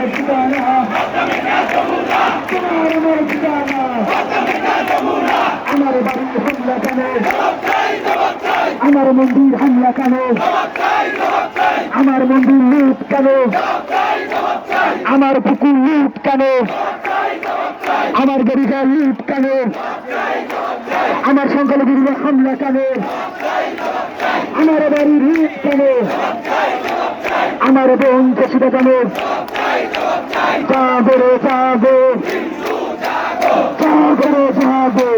কেন আমার মন্দির হামলা কেন আমার মন্দির লুট কেন আমার পুকুর লুট কেন আমার গরিবা লুট কেন আমার সংখ্যালঘুদের হামলা কেন আমার বাড়ি লুট কেন আমার বোন চষিটা কেন জাগো রে জাগো জাগো রে জাগো